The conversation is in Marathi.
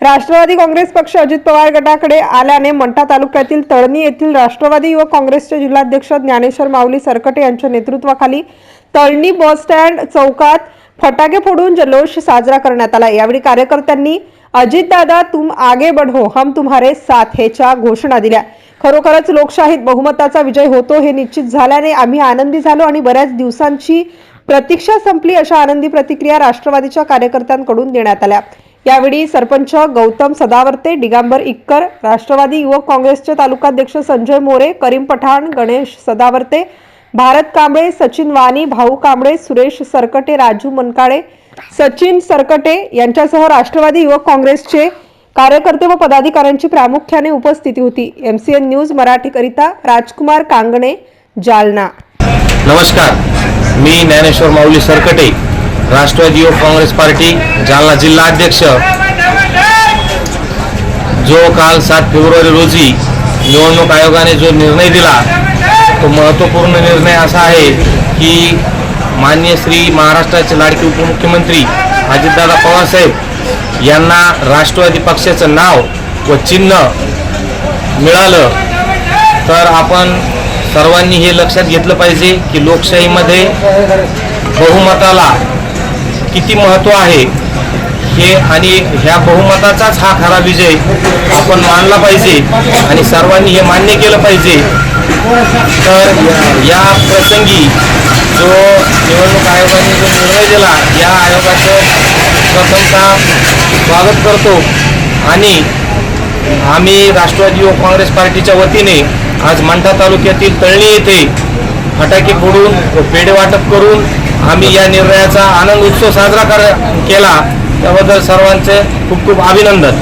राष्ट्रवादी काँग्रेस पक्ष अजित पवार गटाकडे आल्याने मंठा तालुक्यातील तळणी येथील राष्ट्रवादी युवक काँग्रेसचे जिल्हाध्यक्ष ज्ञानेश्वर माऊली सरकटे यांच्या नेतृत्वाखाली तळणी बस स्टँड चौकात फटाके फोडून जल्लोष साजरा करण्यात आला. यावेळी कार्यकर्त्यांनी अजितदादा तुम आगे बढो हम तुम्हारे साथ हेच्या घोषणा दिल्या. खरोखरच लोकशाहीत बहुमताचा विजय होतो हे निश्चित झाल्याने आम्ही आनंदी झालो आणि बऱ्याच दिवसांची प्रतीक्षा संपली अशा आनंदी प्रतिक्रिया राष्ट्रवादीच्या कार्यकर्त्यांकडून देण्यात आल्या. यावेळी सरपंच गौतम सदावर्ते दिगांबर इक्कर राष्ट्रवादी युवक काँग्रेसचे तालुकाध्यक्ष संजय मोरे करीम पठाण गणेश सदावर्ते भारत कांबळे सचिन वाणी भाऊ कांबळे सुरेश सरकटे राजू मनकाळे सचिन सरकटे यांच्यासह राष्ट्रवादी युवक काँग्रेसचे कार्यकर्ते व पदाधिकाऱ्यांची प्रामुख्याने उपस्थिती होती. एमसीएन न्यूज मराठीकरिता राजकुमार कांगणे जालना. नमस्कार. मी ज्ञानेश्वर माऊली सरकटे. राष्ट्रवादी युवक काँग्रेस पार्टी जालना जिल्हा अध्यक्ष. जो काल सात फेब्रुवारी रोजी निवडणूक आयोगाने जो निर्णय दिला तो महत्त्वपूर्ण निर्णय असा आहे की मान्य श्री महाराष्ट्राचे लाडके उपमुख्यमंत्री अजितदादा पवारसाहेब यांना राष्ट्रवादी पक्षाचं नाव व चिन्ह मिळालं तर आपण सर्वांनी हे लक्षात घेतलं पाहिजे की लोकशाहीमध्ये बहुमताला किती महत्त्व आहे हे आणि ह्या बहुमताचाच हा खरा विजय आपण मानला पाहिजे आणि सर्वांनी हे मान्य केलं पाहिजे. तर या प्रसंगी जो निवडणूक आयोगाने जो निर्णय दिला या आयोगाचं प्रथमतः स्वागत करतो. आणि आम्ही राष्ट्रवादी युवक काँग्रेस पार्टीच्या वतीने आज मंठा तालुक्यातील तळणी येथे फटाके फोडून पेढे वाटप करून आम्ही या निर्णयाचा आनंद उत्सव साजरा कर केला. त्याबद्दल सर्वांचे खूप खूप अभिनंदन.